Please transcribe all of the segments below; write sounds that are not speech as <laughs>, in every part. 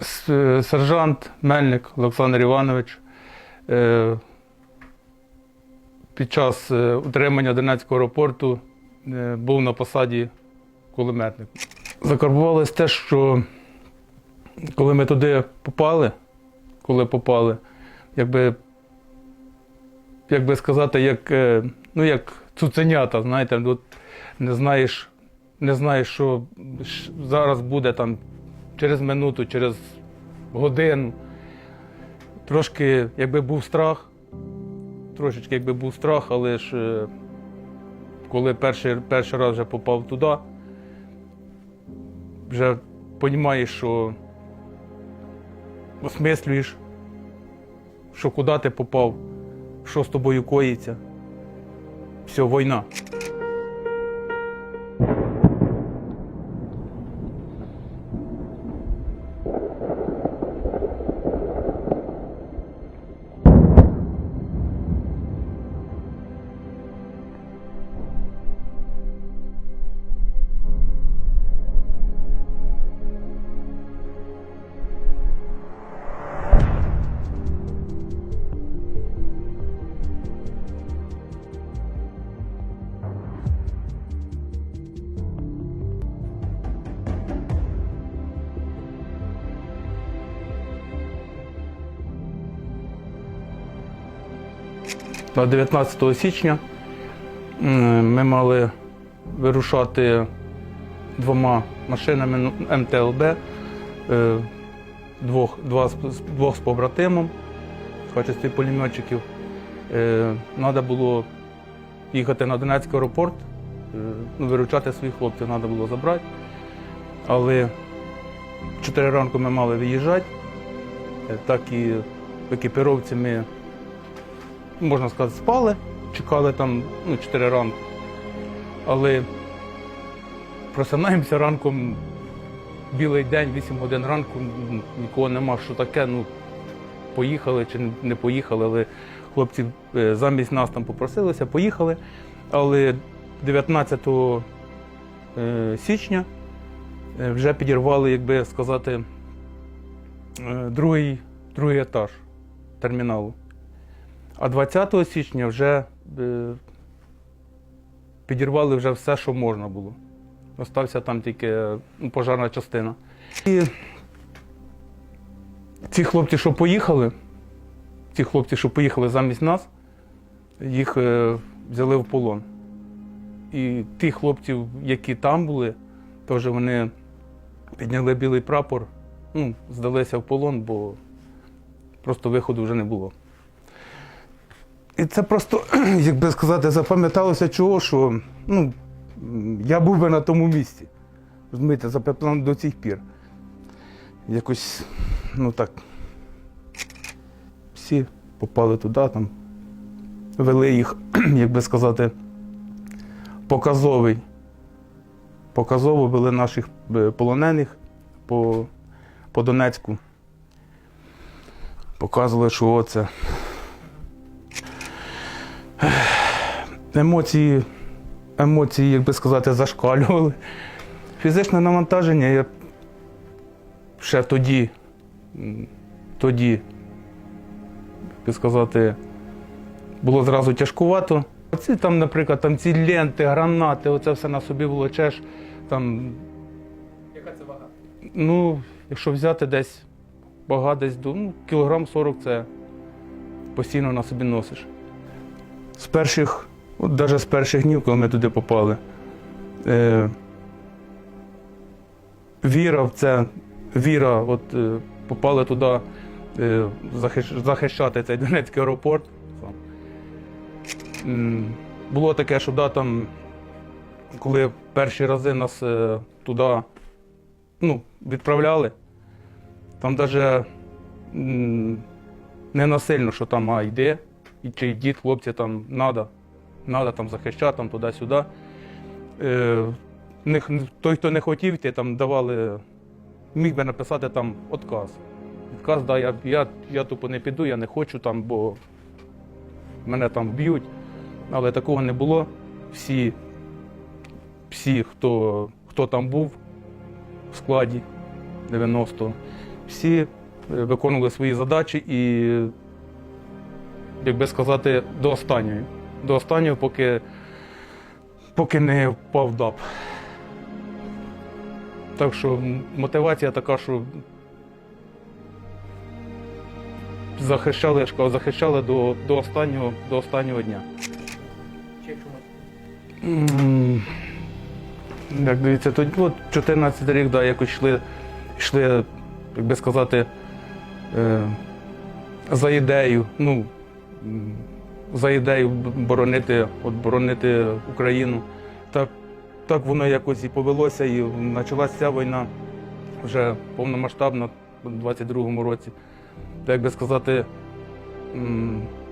С- Сержант Мельник Олександр Іванович е, під час е, утримання Донецького аеропорту е, був на посаді кулеметник. Закарбувалось те, що коли ми туди попали, коли попали, якби, як би сказати, як, е, ну, як цуценята, знаєте, от не знаєш, не знаєш, що зараз буде там через минуту, через годину. Трошки, якби був страх, трошечки якби був страх, але ж е, коли перший, перший раз вже попав туди, вже розумієш, що осмислюєш, що куди ти попав, що з тобою коїться. Все, війна. 19 січня ми мали вирушати двома машинами ну, МТЛБ, е, двох, два, двох з побратимом в качестві пулеметчиків. Треба було їхати на Донецький аеропорт, е, ну, виручати своїх хлопців треба було забрати. Але в 4 ранку ми мали виїжджати, Е, так і екіпіровці ми можна сказати, спали, чекали там ну, 4 ранку. Але просинаємося ранком, білий день, 8 годин ранку, нікого нема, що таке, ну, поїхали чи не поїхали, але хлопці е, замість нас там попросилися, поїхали. Але 19 е, січня е, вже підірвали, як би сказати, другий, другий етаж терміналу. А 20 січня вже е, підірвали вже все, що можна було. Остався там тільки е, ну, пожарна частина. І ці хлопці, що поїхали, ці хлопці, що поїхали замість нас, їх е, взяли в полон. І тих хлопців, які там були, теж вони підняли білий прапор, ну, здалися в полон, бо просто виходу вже не було. І це просто, <clears throat> як би сказати, запам'яталося чого, що ну, я був би на тому місці. Розумієте, запам'ятало до цих пір. Якось, ну так. Всі попали туди, там, вели їх, <clears throat> як би сказати, показовий. Показово вели наших е, полонених по, по Донецьку. Показували, що оце. Емоції, емоції, як би сказати, зашкалювали. Фізичне навантаження я ще тоді, тоді, як би сказати, було зразу тяжкувато. Оці там, наприклад, там ці ленти, гранати, оце все на собі волочеш. Там, Яка це вага? ну, якщо взяти десь вага десь ну, кілограм 40 це постійно на собі носиш. З перших, от навіть з перших днів, коли ми туди попали, е, віра в це, віра, от е, попали туди е, захищ- захищати цей Донецький аеропорт. Було таке, що да, там, коли перші рази нас е, туди ну, відправляли, там навіть не насильно, що там а йде, і чи йдіть, хлопці, там надо, надо там захищати там, туди-сюди. Е, не той, хто не хотів йти, там давали, міг би написати там отказ. Відказ, да, я, я, я тупо не піду, я не хочу там, бо мене там б'ють. Але такого не було. Всі, всі хто, хто там був в складі 90-го, всі е, виконували свої задачі і, як би сказати, до останньої. До останнього, поки, поки не впав ДАП. Так що мотивація така, що захищали, захищали до, до, останнього, до останнього дня. Чомусь? Як дивіться, тоді от 14 рік, да, якось йшли, йшли, як би сказати, е, за ідею, ну, за ідею боронити, от боронити Україну. Так, так воно якось і повелося, і почалася ця війна вже повномасштабна у 22-му році. Так, як би сказати,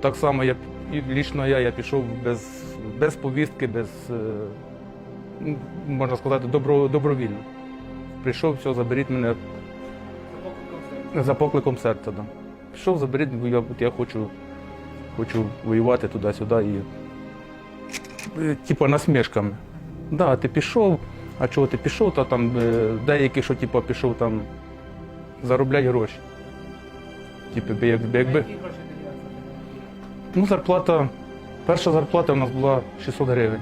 так само, як і лічно я, я пішов без, без повістки, без, е, ну, можна сказати, добро, добровільно. Прийшов, все, заберіть мене За покликом серця. Да. Пішов, заберіть, бо я, я хочу, хочу воювати туди-сюди і. е, Типа насмішками. Да, ти пішов, а чого ти пішов, та там е, деякі, що типа, пішов там заробляти гроші. Типу, якби, На якби. Ну, зарплата. Перша зарплата у нас була 600 гривень.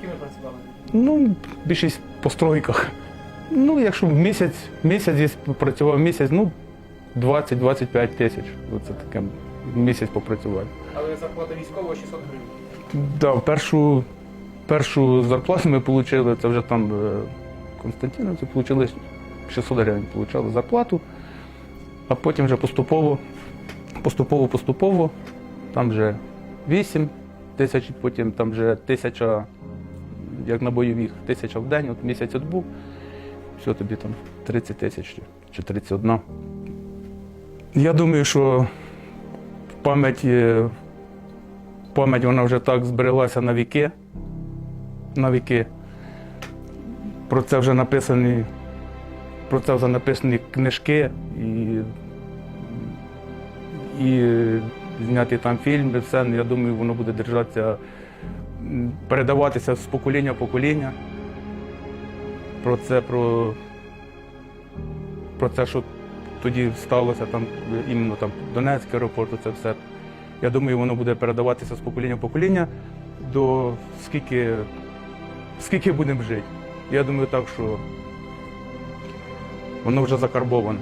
Ким ви працювали? Ну, більшість по стройках. Ну, якщо в місяць, місяць працював місяць, ну 20-25 тисяч. Оце таке місяць попрацювати. Але зарплата військового 600 гривень. Да, першу, першу зарплату ми отримали, це вже там е, Константиновці отримали 600 гривень отримали зарплату, а потім вже поступово, поступово, поступово, там вже 8 тисяч, потім там вже тисяча, як на бойових, тисяча в день, от місяць відбув, все тобі там 30 тисяч чи 31. Я думаю, що в пам'яті пам'ять вона вже так збереглася на віки. На віки. Про це вже написані, про це вже написані книжки і, і зняті там фільми, все. Я думаю, воно буде держатися, передаватися з покоління в покоління. Про це, про, про це, що тоді сталося там, іменно там Донецький аеропорт, це все. Я думаю, воно буде передаватися з покоління в покоління до скільки, скільки будемо жити. Я думаю, так, що воно вже закарбоване.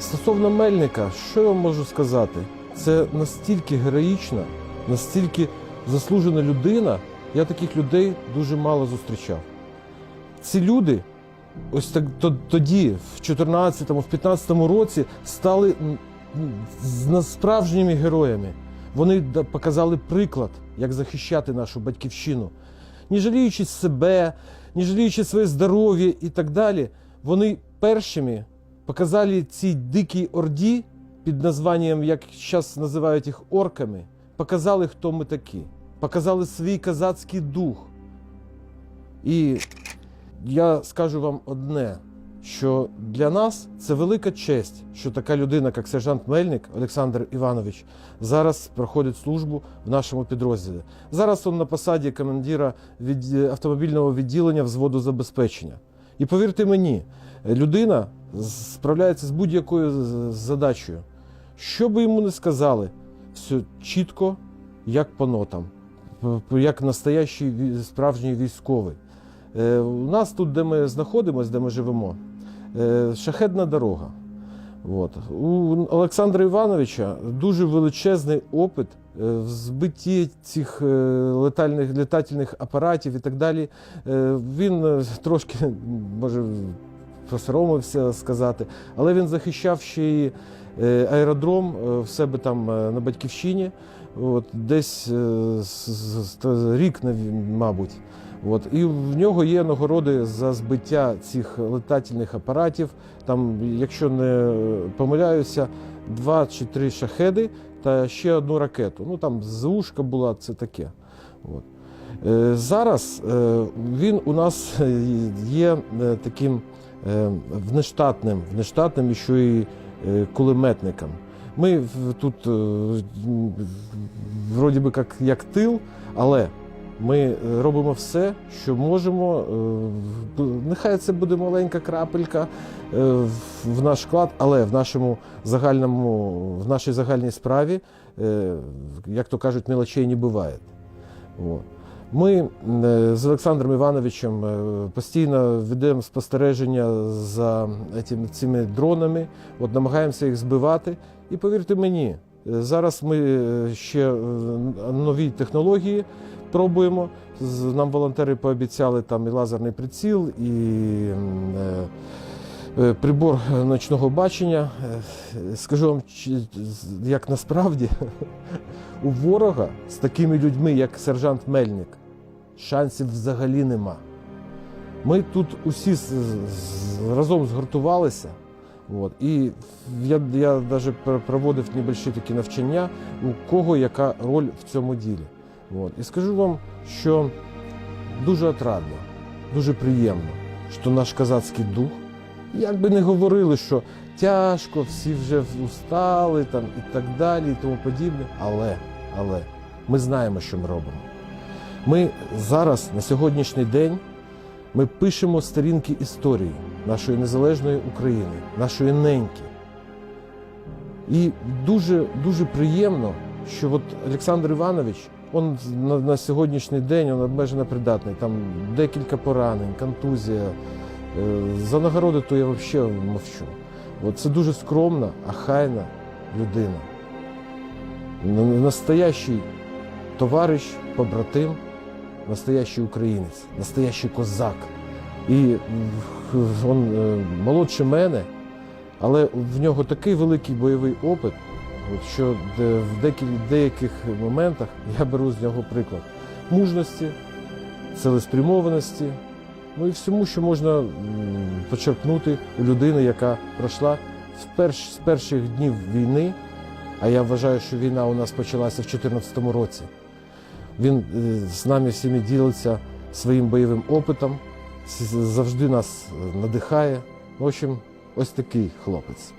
Стосовно Мельника, що я вам можу сказати? Це настільки героїчна, настільки заслужена людина. Я таких людей дуже мало зустрічав. Ці люди, ось так то- тоді, в 14-му, в 15-му році, стали справжніми героями. Вони показали приклад, як захищати нашу батьківщину. Не жаліючи себе, не жаліючи своє здоров'я і так далі, вони першими показали цій дикій орді під названням, як зараз називають їх орками, показали, хто ми такі, показали свій казацький дух. І я скажу вам одне, що для нас це велика честь, що така людина, як сержант Мельник Олександр Іванович, зараз проходить службу в нашому підрозділі. Зараз він на посаді командира від автомобільного відділення взводу забезпечення. І повірте мені, людина справляється з будь-якою задачею. Що би йому не сказали, все чітко, як по нотам, як настоящий справжній військовий. Е, У нас тут, де ми знаходимося, де ми живемо, е, шахедна дорога. От. У Олександра Івановича дуже величезний опит е, в збитті цих летальних літательних апаратів і так далі. Він трошки, може, посоромився сказати, але він захищав ще е, аеродром е, в себе там е, на батьківщині. От, десь е, рік, мабуть. От, і в нього є нагороди за збиття цих летательних апаратів. Там, якщо не помиляюся, два чи три шахеди та ще одну ракету. Ну там ЗУшка була, це таке. От. Е, Зараз е, він у нас е, є е, таким е, внештатним, внештатним і е, кулеметником. Ми тут е, вроді би як, як тил, але Ми робимо все, що можемо. Е, Нехай це буде маленька крапелька в- наш вклад, але в нашому загальному, в нашій загальній справі, як то кажуть, мелочей не буває. Ми е, з Олександром Івановичем е, постійно ведемо спостереження за цими дронами, от намагаємося їх збивати. І повірте мені, е, зараз ми ще нові технології пробуємо. Нам волонтери пообіцяли там і лазерний приціл, і прибор ночного бачення. Скажу вам, як насправді <laughs> у ворога з такими людьми, як сержант Мельник, шансів взагалі нема. Ми тут усі разом згуртувалися. От, і я, я навіть проводив небольші такі навчання, у кого яка роль в цьому ділі. От. І скажу вам, що дуже отрадно, дуже приємно, що наш козацький дух, як би не говорили, що тяжко, всі вже устали там, і так далі, і тому подібне. Але, але ми знаємо, що ми робимо. Ми зараз, на сьогоднішній день, ми пишемо сторінки історії нашої незалежної України, нашої неньки. І дуже, дуже приємно, що от Олександр Іванович, он на, на сьогоднішній день він обмежено придатний. Там декілька поранень, контузія. Е, За нагороди то я взагалі мовчу. От це дуже скромна, ахайна людина. Настоящий товариш, побратим, настоящий українець, настоящий козак. І він молодший мене, але в нього такий великий бойовий опит, що в деяких, моментах я беру з нього приклад мужності, цілеспрямованості, ну і всьому, що можна почерпнути у людини, яка пройшла з перших днів війни. А я вважаю, що війна у нас почалася в 2014 році. Він е, з нами всіми ділиться своїм бойовим опитом, завжди нас е, надихає. В общем, ось такий хлопець.